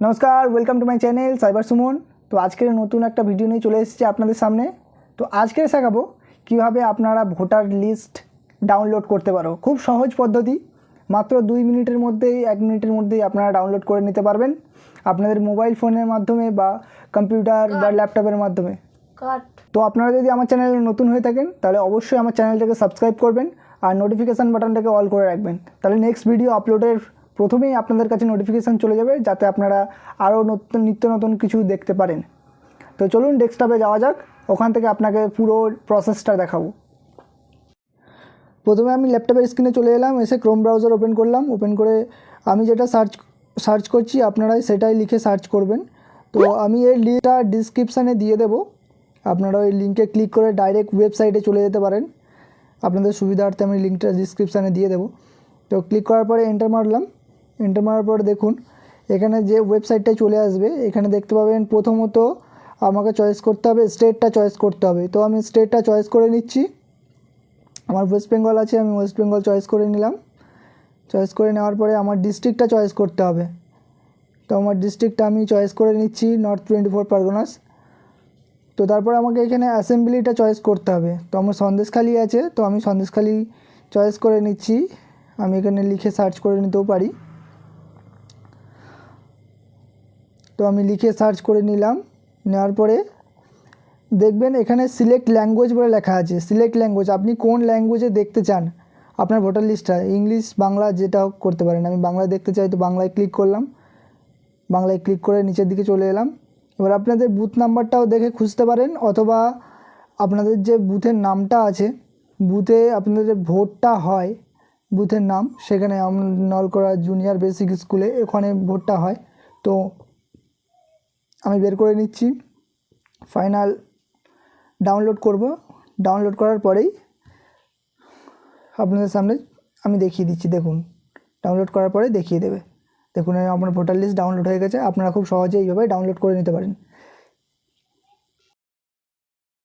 নমস্কার welcome to my channel cyber Suman তো আজকের নতুন একটা ভিডিও নিয়ে চলে এসেছি আপনাদের সামনে। তো আজকে শেখাবো কীভাবে আপনারা ভোটার লিস্ট ডাউনলোড করতে পারো। খুব সহজ পদ্ধতি। মাত্র দুই মিনিটের মধ্যেই এক মিনিটের মধ্যেই আপনারা ডাউনলোড করে নিতে পারবেন। আপনাদের মোবাইল ফোনের মাধ্যমে বা কম্পিউটার বা ল্যাপটপের মাধ্যমে। তো আপনারা যদি আমার চ্যানেলে নতুন হয়ে থাকেন তাহলে অবশ্যই আমার চ্যানেলটাকে সাবস্ক্রাইব করবেন আর নোটিফিকেশান বাটনটাকে অল করে রাখবেন। তাহলে নেক্সট ভিডিও আপলোডের প্রথমেই আপনাদের কাছে নোটিফিকেশান চলে যাবে যাতে আপনারা আরও নতুন, নিত্য নতুন কিছু দেখতে পারেন। তো চলুন ডেস্কটপে যাওয়া যাক, ওখান থেকে আপনাকে পুরো প্রসেসটা দেখাবো। প্রথমে আমি ল্যাপটপের স্ক্রিনে চলে এলাম, এসে ক্রোম ব্রাউজার ওপেন করলাম। ওপেন করে আমি যেটা সার্চ সার্চ করছি, আপনারাই সেটাই লিখে সার্চ করবেন। তো আমি এই লিঙ্কটা ডিসক্রিপশানে দিয়ে দেবো। আপনারা ওই লিঙ্কে ক্লিক করে ডাইরেক্ট ওয়েবসাইটে চলে যেতে পারেন। আপনাদের সুবিধার্থে আমি লিঙ্কটা ডিসক্রিপশানে দিয়ে দেবো। তো ক্লিক করার পরে এন্টার মারলাম। এন্টার মারার পর দেখুন, এখানে যে ওয়েবসাইটটায় চলে আসবে, এখানে দেখতে পাবেন প্রথমত আমাকে চয়েস করতে হবে স্টেটটা চয়েস করতে হবে। তো আমি স্টেটটা চয়েস করে নিচ্ছি। আমার ওয়েস্ট বেঙ্গল আছে, আমি ওয়েস্ট বেঙ্গল চয়েস করে নিলাম। চয়েস করে নেওয়ার পরে আমার ডিস্ট্রিক্টটা চয়েস করতে হবে। তো আমার ডিস্ট্রিক্টটা আমি চয়েস করে নিচ্ছি নর্থ টোয়েন্টি ফোর পারগনাস তো তারপর আমাকে এখানে অ্যাসেম্বলিটা চয়েস করতে হবে। তো আমার সন্দেশখালি আছে, তো আমি সন্দেশখালি চয়েস করে নিচ্ছি। আমি এখানে লিখে সার্চ করে নিতেও পারি। তো আমি লিখে সার্চ করে নিলাম। নেওয়ার পরে দেখবেন এখানে সিলেক্ট ল্যাঙ্গুয়েজ বলে লেখা আছে। সিলেক্ট ল্যাঙ্গুয়েজ আপনি কোন ল্যাঙ্গুয়েজে দেখতে চান? আপনার ভোটার লিস্টটা ইংলিশ বাংলা, যেটা করতে পারেন। আমি বাংলায় দেখতে চাই তো বাংলায় ক্লিক করলাম। বাংলায় ক্লিক করে নিচের দিকে চলে এলাম। এবার আপনাদের বুথ নাম্বারটাও দেখে খুঁজতে পারেন অথবা আপনাদের যে বুথের নামটা আছে বুথে আপনাদের যে ভোটটা হয় বুথের নাম। সেখানে নলকড়া জুনিয়র বেসিক স্কুলে ওখানে ভোটটা হয়। তো আমি বের করে নিচ্ছি। ফাইনাল ডাউনলোড করব। ডাউনলোড করার পরেই আপনাদের সামনে আমি দেখিয়ে দিচ্ছি, দেখুন। ডাউনলোড করার পরে দেখিয়ে দেবে। দেখুন আপনার আমার ভোটার লিস্ট ডাউনলোড হয়ে গেছে। আপনারা খুব সহজে এইভাবে ডাউনলোড করে নিতে পারেন।